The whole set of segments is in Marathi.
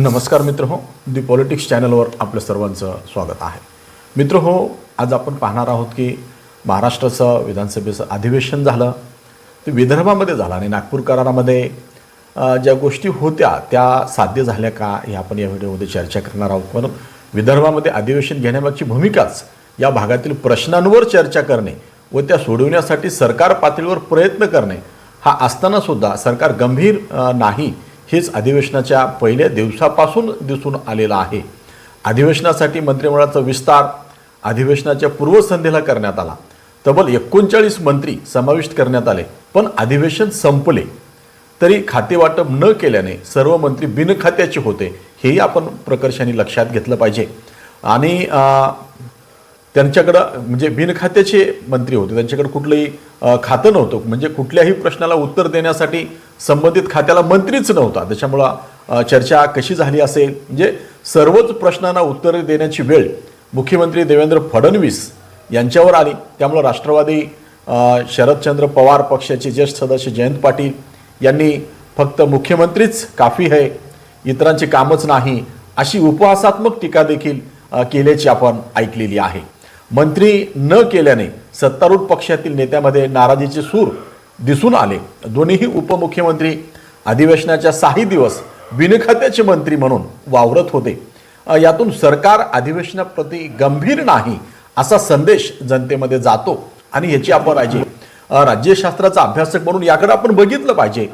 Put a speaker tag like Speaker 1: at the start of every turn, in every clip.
Speaker 1: नमस्कार मित्र हो दी पॉलिटिक्स चॅनलवर आपलं सर्वांचं स्वागत आहे. मित्र हो आज आपण पाहणार आहोत की महाराष्ट्राचं विधानसभेचं अधिवेशन झालं ते विदर्भामध्ये झालं आणि नागपूर करारामध्ये ज्या गोष्टी होत्या त्या साध्य झाल्या का हे आपण या व्हिडिओमध्ये चर्चा करणार आहोत. म्हणून विदर्भामध्ये अधिवेशन घेण्यामागची भूमिकाच या भागातील प्रश्नांवर चर्चा करणे व त्या सोडवण्यासाठी सरकार पातळीवर प्रयत्न करणे हा असतानासुद्धा सरकार गंभीर नाही हेच अधिवेशनाच्या पहिल्या दिवसापासून दिसून आलेलं आहे. अधिवेशनासाठी मंत्रिमंडळाचा विस्तार अधिवेशनाच्या पूर्वसंध्येला करण्यात आला. तब्बल एकोणचाळीस मंत्री समाविष्ट करण्यात आले पण अधिवेशन संपले. तरी खातेवाटप न केल्याने सर्व मंत्री बिनखात्याचे होते हेही आपण प्रकर्षाने लक्षात घेतलं पाहिजे. आणि त्यांच्याकडं म्हणजे बिनखात्याचे मंत्री होते. त्यांच्याकडे कुठलंही खातं नव्हतं. म्हणजे कुठल्याही प्रश्नाला उत्तर देण्यासाठी संबंधित खात्याला मंत्रीच नव्हता. त्याच्यामुळं चर्चा कशी झाली असेल? म्हणजे सर्वच प्रश्नांना उत्तर देण्याची वेळ मुख्यमंत्री देवेंद्र फडणवीस यांच्यावर आली. त्यामुळं राष्ट्रवादी शरदचंद्र पवार पक्षाचे ज्येष्ठ सदस्य जयंत पाटील यांनी फक्त मुख्यमंत्रीच काफी आहे. इतरांची कामच नाही. अशी उपहासात्मक टीका देखील केल्याची आपण ऐकलेली आहे. मंत्री न केल्याने सत्तारूढ पक्षातील नेत्यामध्ये नाराजीचे सूर दिसून आले. दोन्हीही उपमुख्यमंत्री अधिवेशनाच्या साही दिवस बिनखात्याचे मंत्री म्हणून वावरत होते. यातून सरकार अधिवेशनाप्रती गंभीर नाही असा संदेश जनतेमध्ये जातो आणि याची आपण राज्य राज्यशास्त्राचा अभ्यासक म्हणून याकडे आपण बघितलं पाहिजे.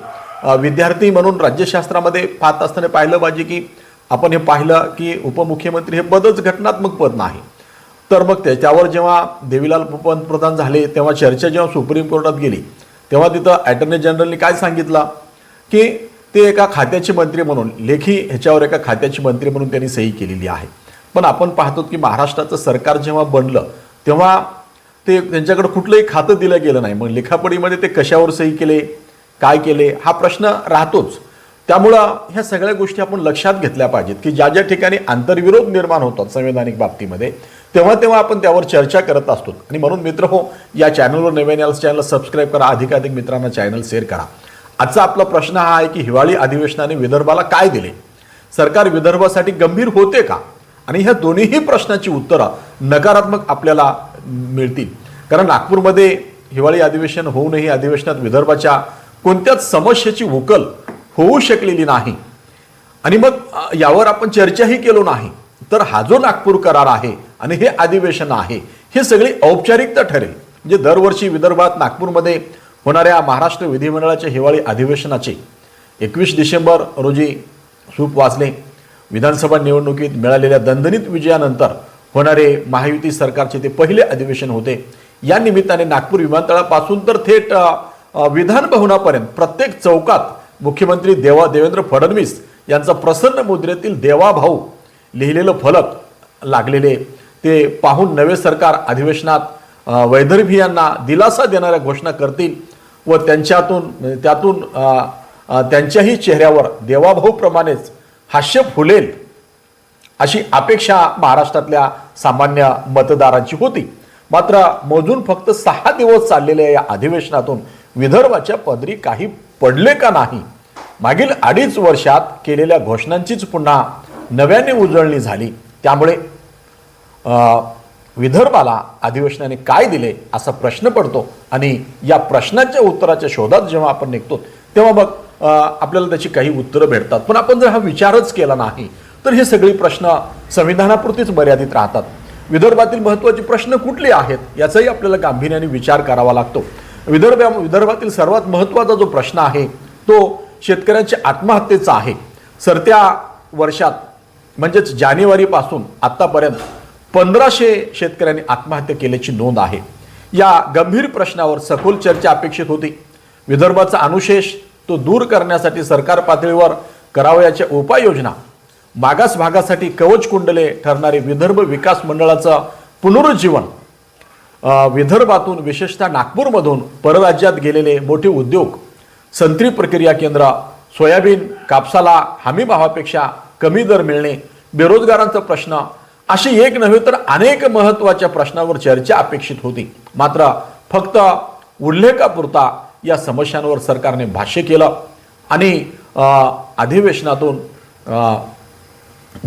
Speaker 1: विद्यार्थी म्हणून राज्यशास्त्रामध्ये पाहत असताना पाहिलं पाहिजे की आपण हे पाहिलं की उपमुख्यमंत्री हे पदच घटनात्मक पद नाही. तर मग त्याच्यावर जेव्हा देवीलाल पंतप्रधान झाले तेव्हा चर्चा जेव्हा सुप्रीम कोर्टात गेली तेव्हा तिथं अटर्नी जनरलनी काय सांगितलं? की ते एका खात्याचे मंत्री म्हणून लेखी ह्याच्यावर एका खात्याचे मंत्री म्हणून त्यांनी सही केलेली आहे. पण आपण पाहतो की महाराष्ट्राचं सरकार जेव्हा बनलं तेव्हा ते त्यांच्याकडे कुठलंही खातं दिलं गेलं नाही. मग लेखापडीमध्ये ते कशावर सही केले काय केले हा प्रश्न राहतोच. त्यामुळं ह्या सगळ्या गोष्टी आपण लक्षात घेतल्या पाहिजेत की ज्या ज्या ठिकाणी आंतरविरोध निर्माण होतात संवैधानिक बाबतीमध्ये तेव्हा तेव्हा आपण त्यावर चर्चा करत असतो. आणि म्हणून मित्र हो या चॅनलवर नवीन याल चॅनल सबस्क्राईब करा अधिकाधिक मित्रांना चॅनल शेअर करा. आजचा आपला प्रश्न हा आहे की हिवाळी अधिवेशनाने विदर्भाला काय दिले? सरकार विदर्भासाठी गंभीर होते का? आणि ह्या दोन्हीही प्रश्नाची उत्तरं नकारात्मक आपल्याला मिळतील. कारण नागपूरमध्ये हिवाळी अधिवेशन होऊनही अधिवेशनात विदर्भाच्या कोणत्याच समस्येची उकल होऊ शकलेली नाही. आणि मग यावर आपण चर्चाही केलो नाही. तर हा जो नागपूर करार आहे आणि हे अधिवेशन आहे. हे सगळी औपचारिकता ठरेल. म्हणजे दरवर्षी विदर्भात नागपूरमध्ये होणाऱ्या महाराष्ट्र विधिमंडळाच्या हिवाळी अधिवेशनाचे एकवीस डिसेंबर रोजी सूप वाचले विधानसभा निवडणुकीत मिळालेल्या दणदणीत विजयानंतर होणारे महायुती सरकारचे ते पहिले अधिवेशन होते. या निमित्ताने नागपूर विमानतळापासून तर थेट विधान भवनापर्यंत प्रत्येक चौकात मुख्यमंत्री देवा देवेंद्र फडणवीस यांचा प्रसन्न मुद्रेतील देवाभाऊ लिहिलेलं फलक लागलेले ते पाहून नवे सरकार अधिवेशनात अ, वैदर्भियांना दिलासा देणाऱ्या घोषणा करतील व त्यांच्यातून त्यातून त्यांच्याही चेहऱ्यावर देवाभाऊप्रमाणेच हास्य फुलेल अशी अपेक्षा महाराष्ट्रातल्या सामान्य मतदारांची होती. मात्र मोजून फक्त सहा दिवस चाललेल्या या अधिवेशनातून विदर्भाच्या पदरी काही पडले का नाही? मागील अडीच वर्षात केलेल्या घोषणांचीच पुन्हा नव्याने उजळणी झाली. त्यामुळे विदर्भाला अधिवेशनाने काय दिले असा प्रश्न पडतो आणि या प्रश्नाच्या उत्तराच्या शोधात जेव्हा आपण निघतो तेव्हा मग आपल्याला त्याची काही उत्तरं भेटतात. पण आपण जर हा विचारच केला नाही तर हे सगळे प्रश्न संविधानापुरतीच मर्यादित राहतात. विदर्भातील महत्त्वाचे प्रश्न कुठले आहेत याचाही आपल्याला गांभीर्याने विचार करावा लागतो. विदर्भ विदर्भातील सर्वात महत्त्वाचा जो प्रश्न आहे तो शेतकऱ्यांच्या आत्महत्येचा आहे. सरत्या वर्षात म्हणजेच जानेवारीपासून आत्तापर्यंत पंधराशे शेतकऱ्यांनी आत्महत्या केल्याची नोंद आहे. या गंभीर प्रश्नावर सखोल चर्चा अपेक्षित होती. विदर्भाचा अनुशेष तो दूर करण्यासाठी सरकार पातळीवर करावयाच्या उपाययोजना मागास भागासाठी कवच कुंडले ठरणारे विदर्भ विकास मंडळाचं पुनरुज्जीवन विदर्भातून विशेषतः नागपूरमधून परराज्यात गेलेले मोठे उद्योग संत्री प्रक्रिया केंद्र सोयाबीन कापसाला हमी भावापेक्षा कमी दर मिळणे बेरोजगारांचा प्रश्न अशी एक नव्हे तर अनेक महत्त्वाच्या प्रश्नावर चर्चा अपेक्षित होती. मात्र फक्त उल्लेखापुरता या समस्यांवर सरकारने भाष्य केलं आणि अधिवेशनातून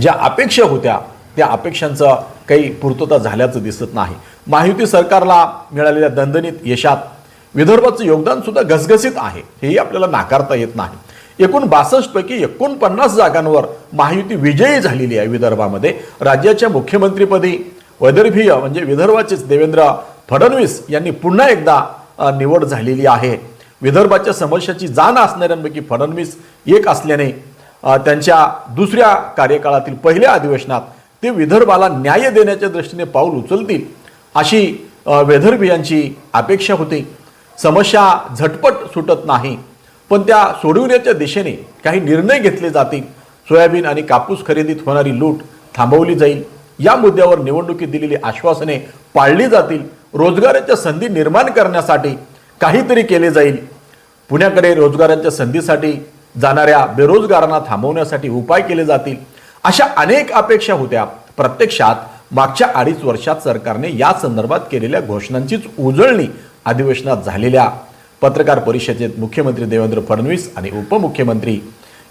Speaker 1: ज्या अपेक्षा होत्या त्या अपेक्षांचं काही पूर्तता झाल्याचं दिसत नाही. महायुती सरकारला मिळालेल्या दणदणीत यशात विदर्भाचं योगदान सुद्धा घसघसीत आहे. हेही आपल्याला नाकारता येत नाही. एकूण बासष्ट पैकी एकोणपन्नास जागांवर महायुती विजयी झालेली आहे विदर्भामध्ये. राज्याच्या मुख्यमंत्रीपदी वैदर्भीय म्हणजे विदर्भाचेच देवेंद्र फडणवीस यांनी पुन्हा एकदा निवड झालेली आहे. विदर्भाच्या समस्याची जाण असणाऱ्यांपैकी फडणवीस एक असल्याने त्यांच्या दुसऱ्या कार्यकाळातील पहिल्या अधिवेशनात ते विदर्भाला न्याय देण्याच्या दृष्टीने पाऊल उचलतील अशी अ, अपेक्षा होती. समस्या झटपट सुटत नाही. पण त्या सोडविण्याच्या दिशेने काही निर्णय घेतले जातील. सोयाबीन आणि कापूस खरेदीत होणारी लूट थांबवली जाईल. या मुद्द्यावर निवडणुकीत दिलेली आश्वासने पाळली जातील. रोजगाराच्या संधी निर्माण करण्यासाठी काहीतरी केले जाईल. पुण्याकडे रोजगाराच्या संधीसाठी जाणाऱ्या बेरोजगारांना थांबवण्यासाठी उपाय केले जातील. अशा अनेक अपेक्षा होत्या. प्रत्यक्षात मागच्या अडीच वर्षात सरकारने या संदर्भात केलेल्या घोषणांचीच उजळणी अधिवेशनात झालेल्या पत्रकार परिषदेत मुख्यमंत्री देवेंद्र फडणवीस आणि उपमुख्यमंत्री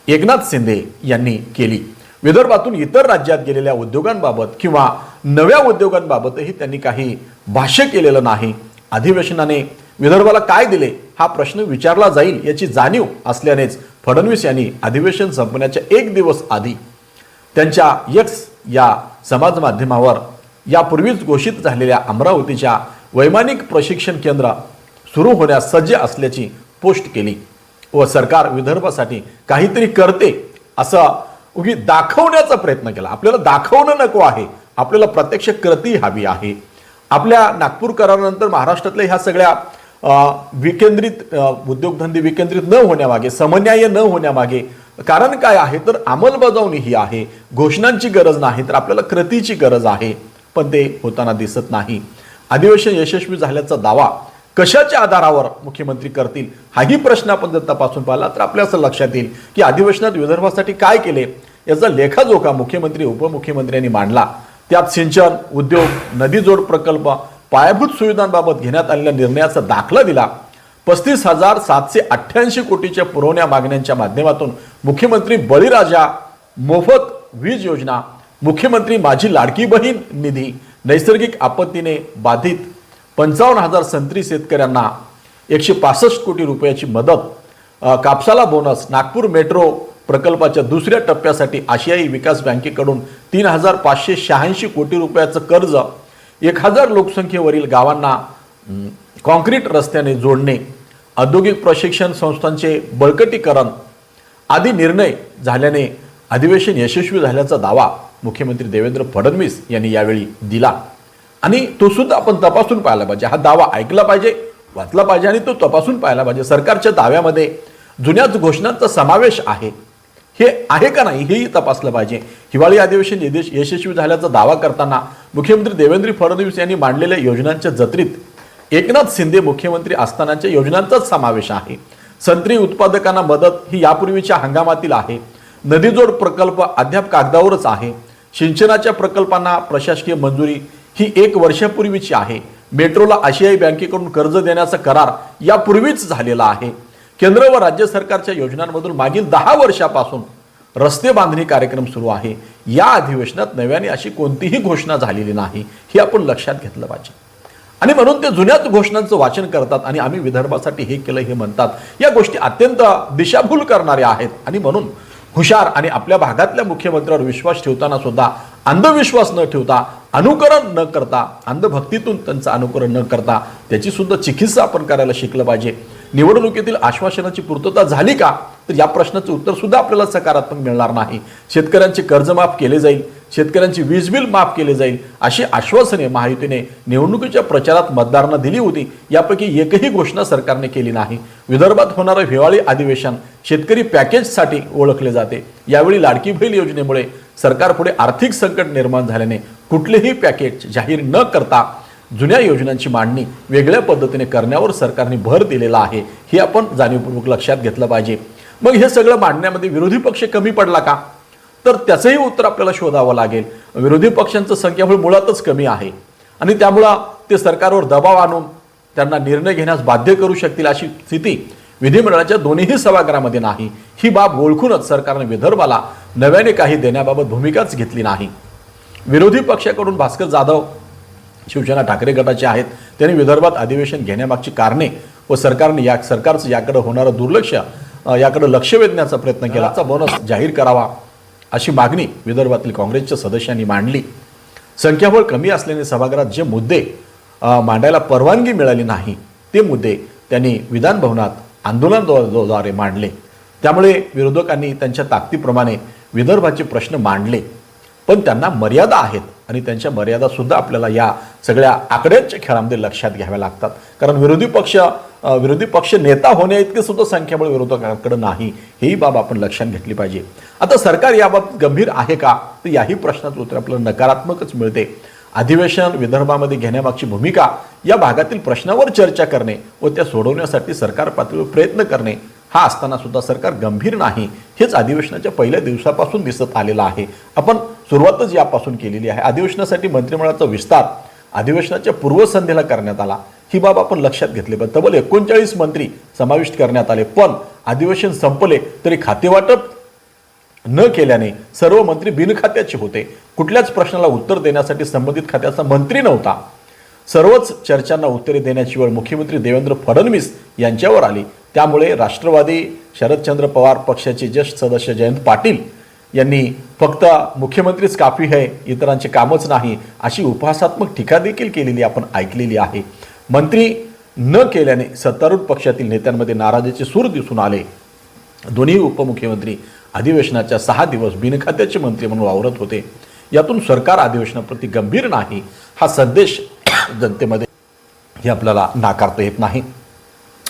Speaker 1: एकनाथ शिंदे यांनी केली. विदर्भातून इतर राज्यात गेलेल्या उद्योगांबाबत किंवा नव्या उद्योगांबाबतही त्यांनी काही भाष्य केलेलं नाही. अधिवेशनाने विदर्भाला काय दिले हा प्रश्न विचारला जाईल याची जाणीव असल्यानेच फडणवीस यांनी अधिवेशन संपण्याच्या एक दिवस आधी त्यांच्या यक्स या समाज माध्यमावर यापूर्वीच घोषित झालेल्या अमरावतीच्या वैमानिक प्रशिक्षण केंद्र सुरू होण्यास सज्ज असल्याची पोस्ट केली. व सरकार विदर्भासाठी काहीतरी करते असं उगी दाखवण्याचा प्रयत्न केला. आपल्याला दाखवणं नको आहे. आपल्याला प्रत्यक्ष कृती हवी आहे. आपल्या नागपूर करारानंतर महाराष्ट्रातल्या ह्या सगळ्या विकेंद्रित उद्योगधंदे विकेंद्रित न होण्यामागे समन्याय न होण्यामागे कारण काय आहे? तर अंमलबजावणी ही आहे. घोषणांची गरज नाही तर आपल्याला कृतीची गरज आहे. पण ते होताना दिसत नाही. अधिवेशन यशस्वी झाल्याचा दावा कशाच्या आधारावर मुख्यमंत्री करतील? हाही प्रश्न आपण जर तपासून पाहिला तर आपल्या असं लक्षात येईल की अधिवेशनात विदर्भासाठी काय केले? याचा लेखाजोखा मुख्यमंत्री उपमुख्यमंत्र्यांनी मांडला त्यात सिंचन उद्योग नदीजोड प्रकल्प पायाभूत सुविधांबाबत घेण्यात आलेल्या निर्णयाचा दाखला दिला. पस्तीस हजार सातशे अठ्ठ्याऐंशी कोटीच्या पुरवण्या मागण्यांच्या माध्यमातून मुख्यमंत्री बळीराजा मोफत वीज योजना मुख्यमंत्री माझी लाडकी बहीण निधी नैसर्गिक आपत्तीने बाधित पंचावन्न हजार संत्री शेतकऱ्यांना एकशे पासष्ट कोटी रुपयाची मदत कापसाला बोनस नागपूर मेट्रो प्रकल्पाच्या दुसऱ्या टप्प्यासाठी आशियाई विकास बँकेकडून तीन हजार पाचशे शहाऐंशी कोटी रुपयाचं कर्ज एक हजार लोकसंख्येवरील गावांना काँक्रीट कॉन्क्रीट रस्त्याने जोडणे औद्योगिक प्रशिक्षण संस्थांचे बळकटीकरण आदी निर्णय झाल्याने अधिवेशन यशस्वी झाल्याचा दावा मुख्यमंत्री देवेंद्र फडणवीस यांनी यावेळी दिला. आणि तो सुद्धा आपण तपासून पाहायला पाहिजे. हा दावा ऐकला पाहिजे वाचला पाहिजे आणि तो तपासून पाहायला पाहिजे. सरकारच्या दाव्यामध्ये जुन्याच घोषणांचा समावेश आहे. हे आहे का नाही हेही तपासलं पाहिजे. हिवाळी अधिवेशन यदेश- यशस्वी झाल्याचा दावा करताना मुख्यमंत्री देवेंद्र फडणवीस यांनी मांडलेल्या योजनांच्या जत्रीत एकनाथ शिंदे मुख्यमंत्री असतानाच्या योजनांचाच समावेश आहे. संत्री उत्पादकांना मदत ही यापूर्वीच्या हंगामातील आहे. नदीजोड प्रकल्प अद्याप कागदावरच आहे. सिंचनाच्या प्रकल्पांना प्रशासकीय मंजुरी ही एक वर्षापूर्वीची आहे. मेट्रोला आशियाई बँकेकडून कर्ज देण्याचा करार यापूर्वीच झालेला आहे. केंद्र व राज्य सरकारच्या योजनांमधून मागील दहा वर्षापासून रस्ते बांधणी कार्यक्रम सुरू आहे. या अधिवेशनात नव्याने अशी कोणतीही घोषणा झालेली नाही हे आपण लक्षात घेतलं पाहिजे. आणि म्हणून ते जुन्याच घोषणांचं वाचन करतात आणि आम्ही विदर्भासाठी हे केलं हे म्हणतात. या गोष्टी अत्यंत दिशाभूल करणाऱ्या आहेत. आणि म्हणून हुशार आणि आपल्या भागातल्या मुख्यमंत्र्यावर विश्वास ठेवताना सुद्धा अंधविश्वास न ठेवता अनुकरण न करता अंधभक्तीतून त्यांचं अनुकरण न करता त्याची सुद्धा चिकित्सा आपण करायला शिकलं पाहिजे. निवडणुकीतील आश्वासनाची पूर्तता झाली का तर या प्रश्नाचं उत्तर सुद्धा आपल्याला सकारात्मक मिळणार नाही. शेतकऱ्यांचे कर्ज माफ केले जाईल शेतकऱ्यांची वीज बिल माफ केले जाईल अशी आश्वासने महायुतीने निवडणुकीच्या प्रचारात मतदारांना दिली होती. यापैकी एकही घोषणा सरकारने केली नाही. विदर्भात होणारं हिवाळी अधिवेशन शेतकरी पॅकेजसाठी ओळखले जाते. यावेळी लाडकी बहीण योजनेमुळे सरकारपुढे आर्थिक संकट निर्माण झाल्याने कुठलेही पॅकेज जाहीर न करता जुन्या योजनांची मांडणी वेगळ्या पद्धतीने करण्यावर सरकारने भर दिलेला आहे हे आपण जाणीवपूर्वक लक्षात घेतलं पाहिजे. मग हे सगळं मांडण्यामध्ये विरोधी पक्ष कमी पडला का? तर त्याचंही उत्तर आपल्याला शोधावं लागेल. विरोधी पक्षांचं संख्याबळ मुळातच कमी आहे. आणि त्यामुळं ते सरकारवर दबाव आणून त्यांना निर्णय घेण्यास बाध्य करू शकतील अशी स्थिती विधिमंडळाच्या दोन्हीही सभागृहामध्ये नाही. ही बाब ओळखूनच सरकारने विदर्भाला नव्याने काही देण्याबाबत भूमिकाच घेतली नाही. विरोधी पक्षाकडून भास्कर जाधव शिवसेना ठाकरे गटाचे आहेत त्यांनी विदर्भात अधिवेशन घेण्यामागची कारणे व सरकारने या सरकारचं याकडे होणारं दुर्लक्ष याकडे लक्ष वेधण्याचा प्रयत्न केला. बोनस जाहीर करावा अशी मागणी विदर्भातील काँग्रेसच्या सदस्यांनी मांडली. संख्याबळ कमी असल्याने सभागृहात जे मुद्दे मांडायला परवानगी मिळाली नाही ते मुद्दे त्यांनी विधानभवनात आंदोलनाद्वारे मांडले. त्यामुळे विरोधकांनी त्यांच्या ताकदीप्रमाणे विदर्भाचे प्रश्न मांडले. पण त्यांना मर्यादा आहेत. आणि त्यांच्या मर्यादासुद्धा आपल्याला या सगळ्या आकड्यांच्या खेळामध्ये लक्षात घ्याव्या लागतात. कारण विरोधी पक्ष विरोधी पक्ष नेता होण्या इतके सुद्धा संख्याबळ विरोधकांकडे नाही. ही बाब आपण लक्षात घेतली पाहिजे. आता सरकार याबाबत गंभीर आहे का? तर याही प्रश्नाचं उत्तर आपल्याला नकारात्मकच मिळते. अधिवेशन विदर्भामध्ये घेण्यामागची भूमिका या भागातील प्रश्नावर चर्चा करणे व त्या सोडवण्यासाठी सरकार पातळीवर प्रयत्न करणे हा असताना सुद्धा सरकार गंभीर नाही. हेच अधिवेशनाच्या पहिल्या दिवसापासून दिसत आलेलं आहे. आपण सुरुवातच यापासून केलेली आहे. अधिवेशनासाठी मंत्रिमंडळाचा विस्तार अधिवेशनाच्या पूर्वसंध्येला करण्यात आला. ही बाब आपण लक्षात घेतली पण तब्बल एकोणचाळीस मंत्री समाविष्ट करण्यात आले. पण अधिवेशन संपले तरी खातेवाटप न केल्याने सर्व मंत्री बिनखात्याचे होते. कुठल्याच प्रश्नाला उत्तर देण्यासाठी संबंधित खात्याचा मंत्री नव्हता. सर्वच चर्चांना उत्तरे देण्याची वेळ मुख्यमंत्री देवेंद्र फडणवीस यांच्यावर आली. त्यामुळे राष्ट्रवादी शरदचंद्र पवार पक्षाचे ज्येष्ठ सदस्य जयंत पाटील यांनी फक्त मुख्यमंत्रीच काफी है इतरांचे कामच नाही अशी उपहासात्मक टीका देखील केलेली आपण ऐकलेली आहे. मंत्री न केल्याने सत्तारूढ पक्षातील नेत्यांमध्ये नाराजीचे सूर दिसून आले. दोन्ही उपमुख्यमंत्री अधिवेशनाच्या सहा दिवस बिनखात्याचे मंत्री म्हणून वावरत होते. यातून सरकार अधिवेशनाप्रती गंभीर नाही हा संदेश जनतेमध्ये हे आपल्याला नाकारता येत नाही.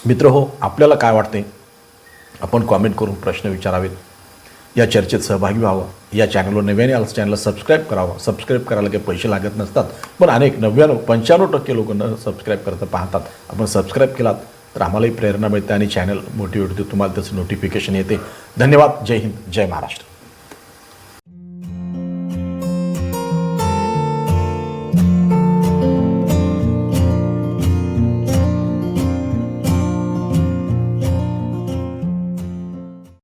Speaker 1: मित्र हो आपल्याला काय वाटते आपण कॉमेंट करून प्रश्न विचारावेत. या चर्चेत सहभागी व्हावं. या चॅनलवर नव्याने आलं चॅनलला सबस्क्राईब करावं. सबस्क्राईब करायला काही पैसे लागत नसतात. पण अनेक नव्याण्णव पंच्याण्णव टक्के लोक न सबस्क्राईब करता पाहतात. आपण सबस्क्राईब केलात तर आम्हालाही प्रेरणा मिळते आणि चॅनल मोटिवेट होते तुम्हाला त्याचं नोटिफिकेशन येते. धन्यवाद. जय हिंद. जय महाराष्ट्र.